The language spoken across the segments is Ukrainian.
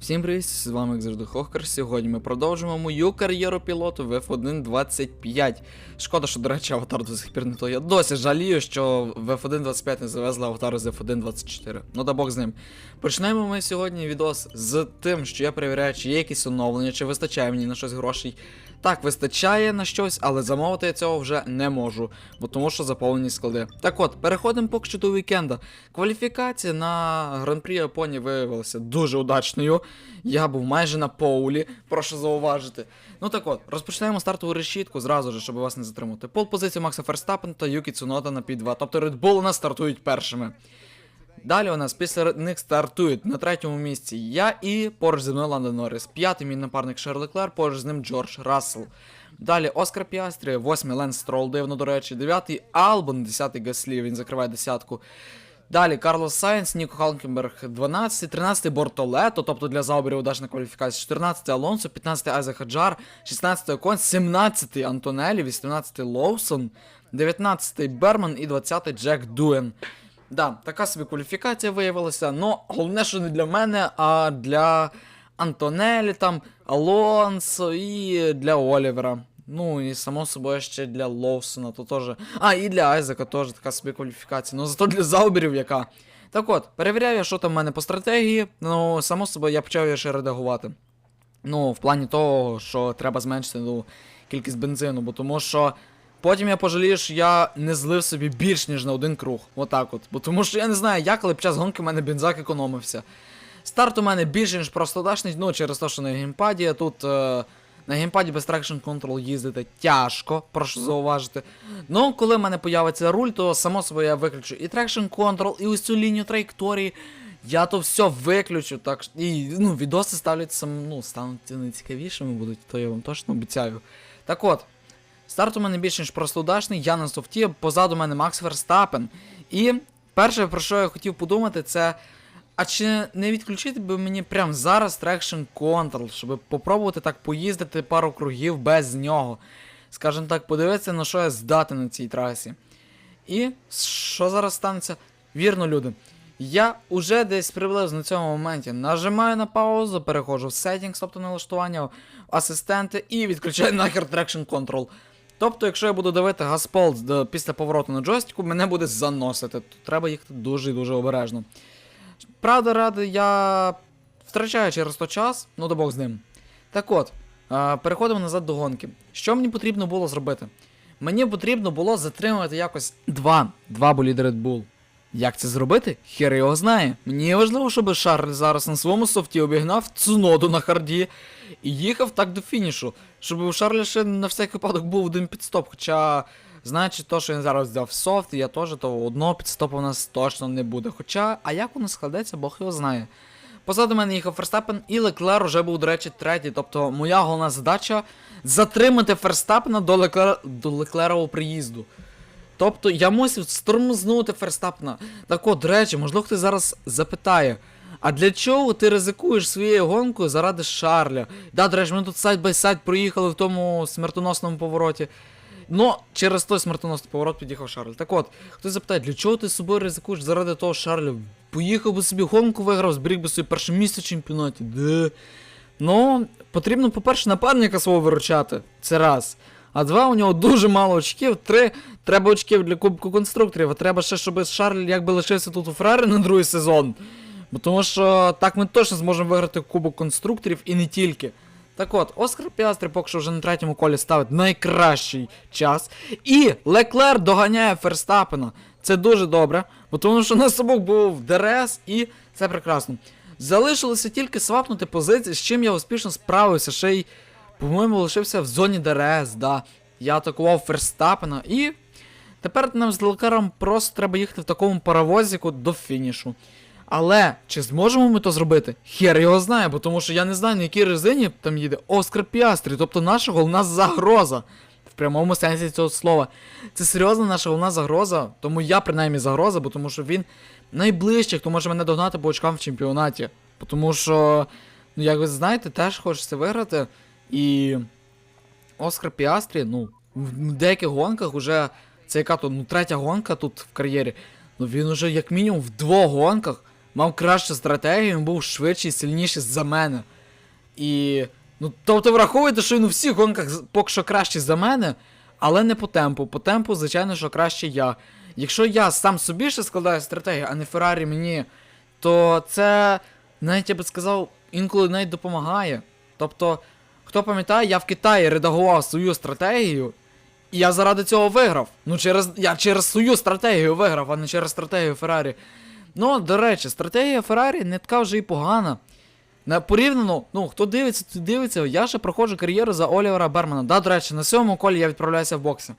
Всім привіт, з вами як завжди Хохкер. Сьогодні ми продовжимо мою кар'єру пілоту в F1 25. Шкода, що, до речі, аватар до сих пір не то. Я досі жалію, що в F1 25 не завезли аватар з F1 24. Ну да Бог з ним. Почнемо ми сьогодні відос з тим, що я перевіряю, чи є якісь оновлення, чи вистачає мені на щось грошей. Так, вистачає на щось, але замовити я цього вже не можу, бо тому що заповнені склади. Так от, переходимо поки що до вікенда. Кваліфікація на гран-прі Японії виявилася дуже удачною. Я був майже на поулі, прошу зауважити. Ну так от, розпочнемо стартову решітку зразу ж, щоб вас не затримати. Пол позицію Макса Ферстапен та Юкі Цунода на P2. Тобто Red Bull у нас стартують першими. Далі у нас після них стартують на третьому місці я і поруч зі мною Ландон Норріс. П'ятий мій напарник Шерлі Клер, поруч з ним Джордж Рассел. Далі Оскар Піастрі, восьмий Ленс Строл, дивно, до речі, дев'ятий Албон, десятий Гаслі, він закриває десятку. Далі Карлос Сайнс, Ніко Халкенберг 12, 13 Бортолето, тобто для Зауберів удачна кваліфікація, 14 Алонсо, 15 Айзек Хаджар, 16 Окон, 17 Антонелі, 18 Лоусон, 19 Берман і 20 Джек Дуен. Да, така собі кваліфікація виявилася, но головне, що не для мене, а для Антонелі, там, Алонсо і для Олівера. Ну і само собою ще для Лоусона, то теж. А, і для Айзека теж така собі кваліфікація. Ну зато для Зауберів яка. Так от, перевіряю я, що там в мене по стратегії. Ну, само собою, я почав її ще редагувати. Ну, в плані того, що треба зменшити ну, кількість бензину, бо тому що. Потім я пожалію, що я не злив собі більш ніж на один круг. Отак от. Бо тому що я не знаю, як, але під час гонки в мене бензак економився. Старт у мене більше, ніж просто дашний, ну через те, що на геймпаді тут. Е, на геймпаді без Traction Control їздити тяжко, прошу зауважити. Ну, коли в мене появиться руль, то само собою я виключу і Traction Control, і ось цю лінію траєкторії. Я то все виключу, так що- і ну, відоси ставлять сам, ну, стануть найцікавішими будуть, то я вам точно обіцяю. Так от, старт у мене більше, ніж просто удачний, я на софті, позаду мене Макс Верстапен. І перше, про що я хотів подумати, це. А чи не відключити би мені прямо зараз Traction Control, щоб попробувати так поїздити пару кругів без нього? Скажімо так, подивитися, на що я здатен на цій трасі. І що зараз станеться? Вірно, люди. Я уже десь приблизно на цьому моменті нажимаю на паузу, переходжу в settings, тобто налаштування, в асистенти, і відключаю нахер Traction Control. Тобто, якщо я буду давити газпол після повороту на джойстику, мене буде заносити. Тут треба їхати дуже і дуже обережно. Правда, ради, я втрачаю через то час, ну да Бог з ним. Так от, переходимо назад до гонки. Що мені потрібно було зробити? Мені потрібно було затримувати якось два, два боліди Red Bull. Як це зробити? Хер його знає. Мені важливо, щоб Шарль зараз на своєму софті обігнав Цуноду на харді і їхав так до фінішу. Щоб у Шарля ще на всякий випадок був один підстоп. Хоча, знаючи то, що він зараз взяв софт, я теж, то одного підстопу у нас точно не буде. Хоча, а як воно складеться, Бог його знає. Позаду мене їхав Ферстапен, і Леклер уже був, до речі, третій. Тобто моя головна задача затримати Ферстапена до, Леклер... до Леклерового приїзду. Тобто я мусив стормознути Ферстапена. Так от, до речі, можливо, хтось зараз запитає. А для чого ти ризикуєш своєю гонкою заради Шарля? Да, до речі, ми тут сайд бай сайд проїхали в тому смертоносному повороті. Ну, через той смертоносний поворот під'їхав Шарль. Так от, хтось запитає, для чого ти з собою ризикуєш заради того Шарля? Поїхав би собі гонку виграв, зберіг би собі перше місце в чемпіонаті. Де? Ну, потрібно, по-перше, напарника свого виручати. Це раз. А два, у нього дуже мало очків. Три, треба очків для Кубку конструкторів, а треба ще, щоб Шарль якби лишився тут у Феррарі на другий сезон. Бо тому що так ми точно зможемо виграти Кубок конструкторів і не тільки. Так от, Оскар Піастрі поки що вже на третьому колі ставить найкращий час. І Леклер доганяє Ферстапена. Це дуже добре, бо тому що на собок був ДРС і це прекрасно. Залишилося тільки свапнути позиції, з чим я успішно справився. Ще й, по-моєму, лишився в зоні ДРС, да. Я атакував Ферстапена і. Тепер нам з Леклером просто треба їхати в такому паровозіку до фінішу. Але чи зможемо ми то зробити? Хер його знає, бо тому що я не знаю, на якій резині там їде Оскар Піастрі, тобто наша головна загроза. В прямому сенсі цього слова. Це серйозно наша головна загроза, тому я принаймні загроза, бо тому що він найближчий, хто може мене догнати по очкам в чемпіонаті. Тому що, ну як ви знаєте, теж хочеться виграти. І Оскар Піастрі, ну, в деяких гонках уже це яка то, ну, третя гонка тут в кар'єрі. Ну він уже як мінімум в двох гонках мав кращу стратегію, він був швидший, сильніший за мене. І. Ну, тобто враховуйте, що він у всіх гонках поки що кращий за мене, але не по темпу. По темпу, звичайно, що краще я. Якщо я сам собі ще складаю стратегію, а не Феррарі мені, то це, навіть я би сказав, інколи навіть допомагає. Тобто, хто пам'ятає, я в Китаї редагував свою стратегію, і я заради цього виграв. Ну, через, я через свою стратегію виграв, а не через стратегію Феррарі. Ну, до речі, стратегія Феррарі не така вже і погана. На порівняно, ну хто дивиться, то дивиться, я ще проходжу кар'єру за Олівера Бермана. Да, до речі, на сьомому колі я відправляюся в бокси.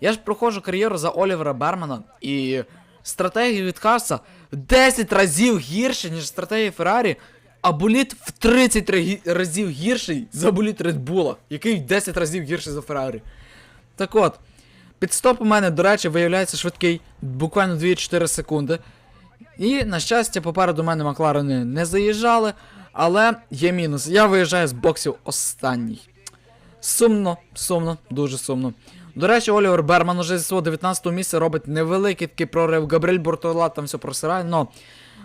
Я ж проходжу кар'єру за Олівера Бермана і стратегія від Харса 10 разів гірше, ніж стратегія Феррарі, а боліт в 30 рагі- разів гірший за боліт Редбула, який в 10 разів гірший за Феррарі. Так от, підстоп у мене, до речі, виявляється швидкий, буквально 2-4 секунди. І, на щастя, попереду мене Макларени не заїжджали, але є мінус. Я виїжджаю з боксів останній. Сумно, сумно, дуже сумно. До речі, Олівер Берман уже зі свого 19-го місця робить невеликий такий прорив. Габріель Бортола там все просирає, но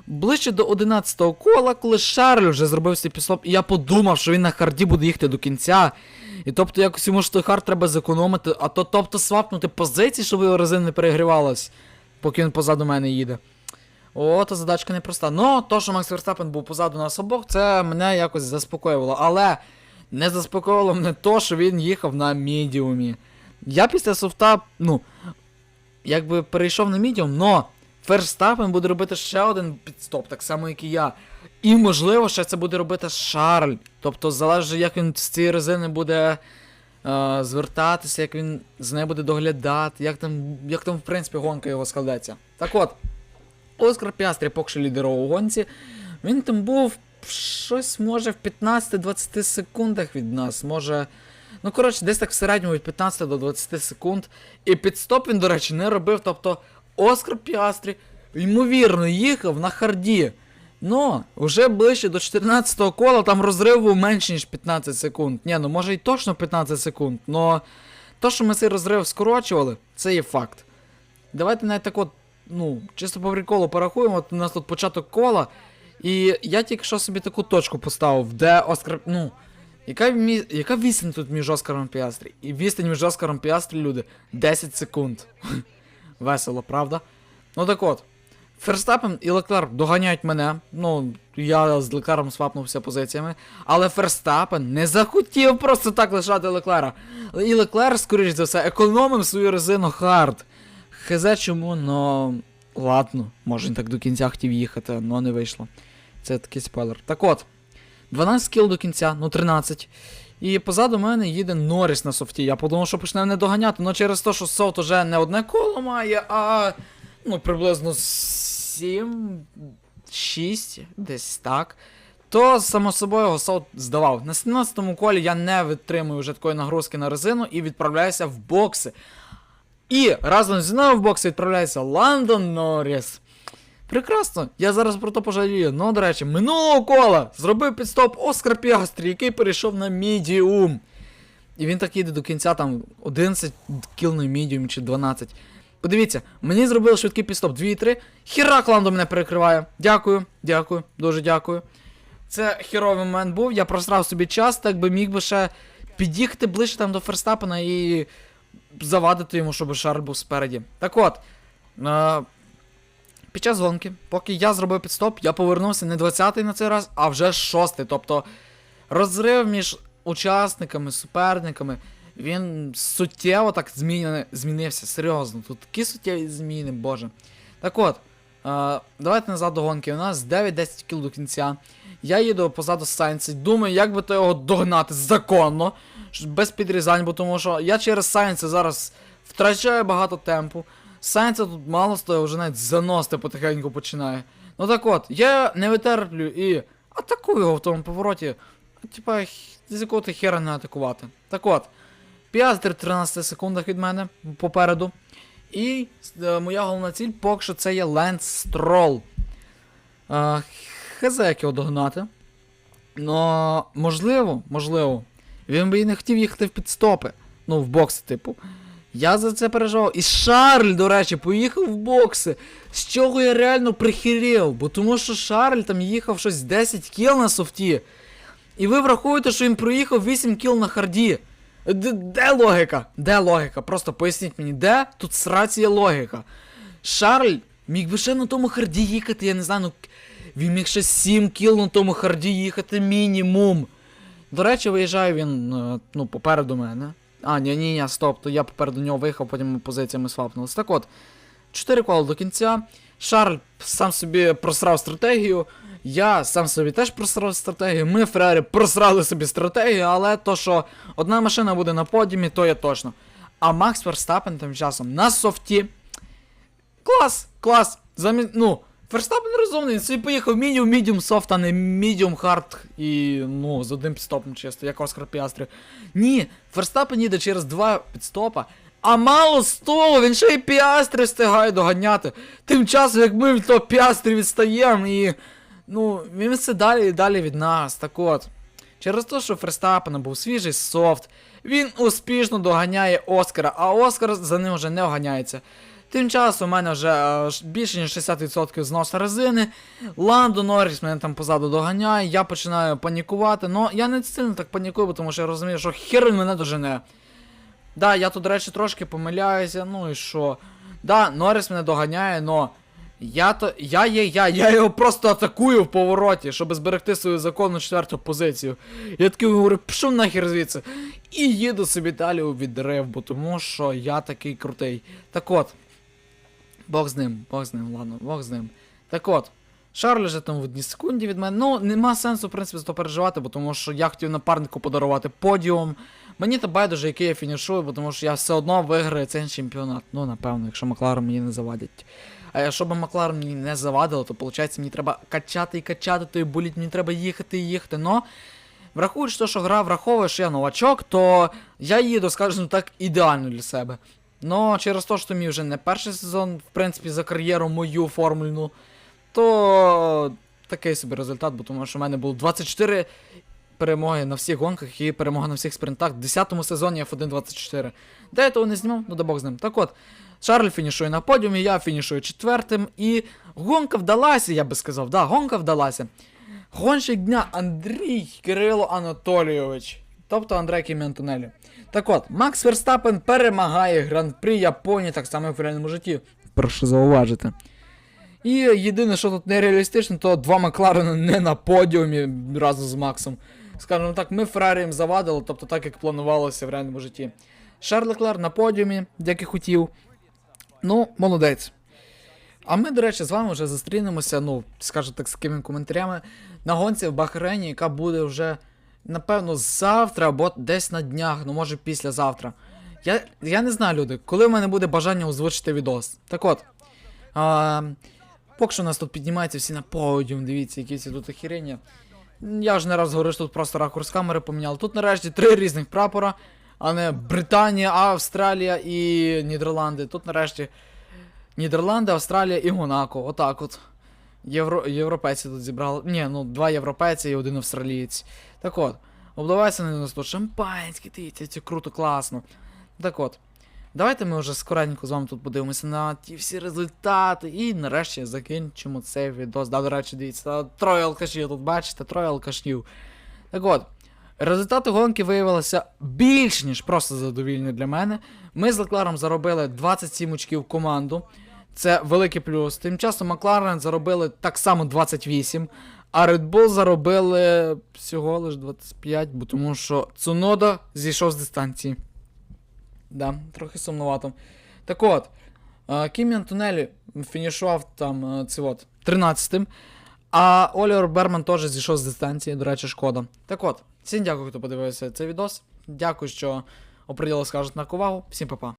ближче до 11-го кола, коли Шарль вже зробив свій підстоп, і я подумав, що він на харді буде їхати до кінця. І тобто якось йому ж той хард треба зекономити, а то тобто свапнути позиції, щоб його резина не перегрівалась, поки він позаду мене їде. О, то задачка непроста. Ну, то, що Макс Верстапен був позаду нас обох, це мене якось заспокоювало. Але не заспокоїло мене то, що він їхав на мідіумі. Я після софта, ну, якби перейшов на мідіум, но Ферстапен буде робити ще один підстоп, так само, як і я. І, можливо, ще це буде робити Шарль. Тобто, залежить, як він з цієї резини буде е, звертатися, як він з нею буде доглядати, як там, як там, в принципі, гонка його складеться. Так от. Оскар Піастрі поки що лідерував у гонці. Він там був щось може в 15-20 секундах від нас. Може. Ну, коротше, десь так в середньому від 15 до 20 секунд. І підстоп він, до речі, не робив. Тобто Оскар Піастрі, ймовірно, їхав на харді. Ну, вже ближче до 14-го кола там розрив був менше, ніж 15 секунд. Ні, ну може і точно 15 секунд, но то, що ми цей розрив скорочували, це є факт. Давайте навіть так от ну, чисто по приколу порахуємо, от у нас тут початок кола. І я тільки що собі таку точку поставив, де Оскар. Ну, яка, мі... яка відстань тут між Оскаром Піастрі? І відстань між Оскаром Піастрі, люди, 10 секунд. Весело, правда? Ну так от. Ферстапен і Леклер доганяють мене. Ну, я з Леклером свапнувся позиціями. Але Ферстапен не захотів просто так лишати Леклера. І Леклер, скоріш за все, економив свою резину хард. Хз чому, но ладно, може так до кінця хотів їхати, но не вийшло. Це такий спойлер. Так от, 12 кіл до кінця, ну 13. І позаду мене їде Норріс на софті. Я подумав, що почне не доганяти, але через те, що софт уже не одне коло має, а ну, приблизно 7, 6, десь так. То, само собою, його софт здавав. На 17-му колі я не витримую вже такої нагрузки на резину і відправляюся в бокси. І разом зі мною в бокс відправляється Ландон Норріс. Прекрасно, я зараз про то пожалію. Ну, до речі, минулого кола зробив підстоп Оскар Піастрі, який перейшов на мідіум. І він так їде до кінця, там 11 кіл на мідіум чи 12. Подивіться, мені зробили швидкий підстоп 2,3. Хірак Ландо мене перекриває. Дякую, дякую, дуже дякую. Це херовий момент був, я просрав собі час, так би міг би ще під'їхати ближче там до Ферстапена і завадити йому, щоб Шарль був спереді. Так от. Е, під час гонки, поки я зробив підстоп, я повернувся не 20-й на цей раз, а вже 6-й. Тобто розрив між учасниками, суперниками, він суттєво так зміни, змінився. Серйозно. Тут такі суттєві зміни, боже. Так от, е, давайте назад до гонки. У нас 9-10 кіл до кінця. Я їду позаду Сайнці, думаю, як би то його догнати законно, без підрізань, бо тому що я через Сайнці зараз втрачаю багато темпу. Сайнця тут мало стоїть, вже навіть заносити потихеньку починає. Ну так от, я не витерплю і атакую його в тому повороті. Типа, з якого ти хера не атакувати. Так от, Піастр в 13 секундах від мене попереду. І е, моя головна ціль поки що це є Ленс Строл. Е, Хз, як його догнати. Но можливо, можливо, він би і не хотів їхати в підстопи. Ну, в бокси, типу. Я за це переживав. І Шарль, до речі, поїхав в бокси. З чого я реально прихірів, бо тому що Шарль там їхав щось 10 кіл на софті. І ви враховуєте, що він проїхав 8 кіл на харді. Де, де логіка? Де логіка? Просто поясніть мені, де тут срація логіка? Шарль міг би ще на тому харді їхати, я не знаю, ну він міг ще 7 кіл на тому харді їхати мінімум. До речі, виїжджає він е, ну, попереду мене. А, ні, ні, ні, стоп, то я попереду нього виїхав, потім ми позиціями свапнулися. Так от, 4 кола до кінця. Шарль сам собі просрав стратегію. Я сам собі теж просрав стратегію. Ми, Феррарі, просрали собі стратегію, але то, що одна машина буде на подіумі, то є точно. А Макс Верстапен тим часом на софті. Клас! Клас! Замі... Ну, Верстапен розумний, він собі поїхав мінімум, медіум софт, а не медіум хард і ну, з одним підстопом чисто, як Оскар Піастрі. Ні, Верстапен їде через два підстопа. А мало з того, він ще й піастри встигає доганяти. Тим часом, як ми від того піастрі відстаємо і. Ну, він все далі і далі від нас. Так от. Через те, що Ферстапена був свіжий софт, він успішно доганяє Оскара, а Оскар за ним вже не оганяється. Тим часом у мене вже е, більше ніж 60% зносу резини. Ландо Норріс мене там позаду доганяє, я починаю панікувати. Ну я не сильно так панікую, тому що я розумію, що хер мене дожене. Да, я тут, до речі, трошки помиляюся, ну і що. Да, Норріс мене доганяє, но я то. Я є я, я його просто атакую в повороті, щоб зберегти свою законну четверту позицію. Я такий говорю, пішов нахер звідси. І їду собі далі у відрив, бо тому що я такий крутий. Так от. Бог з ним, Бог з ним, ладно, Бог з ним. Так от. Шарль же там в одній секунді від мене. Ну, нема сенсу, в принципі, за то переживати, бо тому що я хотів напарнику подарувати подіум. Мені то байдуже, який я фінішую, бо тому що я все одно виграю цей чемпіонат. Ну, напевно, якщо Макларен мені не завадять. А якщо б Макларен мені не завадило, то виходить, мені треба качати і качати той боліт, мені треба їхати і їхати. Но враховуючи те, що гра враховує, що я новачок, то я їду, скажімо так, ідеально для себе. Но через те, що мій вже не перший сезон, в принципі, за кар'єру мою формульну, то такий собі результат, бо тому що в мене було 24 перемоги на всіх гонках і перемога на всіх спринтах. В 10 сезоні F1 24. Де я того не знімав? Ну да Бог з ним. Так от, Шарль фінішує на подіумі, я фінішую четвертим. І гонка вдалася, я би сказав. Да, гонка вдалася. Гонщик дня Андрій Кирило Анатолійович. Тобто Андрей Кімі Антонелі. Так от, Макс Верстапен перемагає гран-при Японії, так само як в реальному житті. Прошу зауважити. І єдине, що тут нереалістично, то два Макларена не на подіумі разом з Максом. Скажімо так, ми Феррарі їм завадили, тобто так, як планувалося в реальному житті. Шарль Леклер на подіумі, як і хотів. Ну, молодець. А ми, до речі, з вами вже зустрінемося, ну, скажу так, з такими коментарями на гонці в Бахрейні, яка буде вже, напевно, завтра або десь на днях, ну може післязавтра. Я, я не знаю, люди, коли в мене буде бажання озвучити відос. Так от. А, поки що у нас тут піднімаються всі на подіум, дивіться, які ці тут охерення. Я ж не раз говорив, що тут просто ракурс камери поміняли. Тут нарешті три різних прапора, а не Британія, Австралія і Нідерланди. Тут нарешті Нідерланди, Австралія і Монако. Отак от. Євро... Європейці тут зібрали. Ні, ну два європейці і один австралієць. Так от. Обливайся на нас тут шампанське, дивіться, це круто, класно. Так от. Давайте ми вже скоренько з вами тут подивимося на ті всі результати. І нарешті закінчимо цей відос. Да, до речі, дивіться, троє алкашів тут бачите, троє алкашів. Так от. Результати гонки виявилися більш ніж просто задовільні для мене. Ми з Леклером заробили 27 очків команду. Це великий плюс. Тим часом Макларен заробили так само 28, а Red Bull заробили всього лиш 25, бо тому що Цунода зійшов з дистанції. Да, трохи сумнувато. Так от, е, Кімі Антонелі фінішував там е, це от 13-м. А Олівер Берман теж зійшов з дистанції, до речі, шкода. Так от, всім дякую, хто подивився цей відос. Дякую, що оприділи скажуть на увагу. Всім па-па.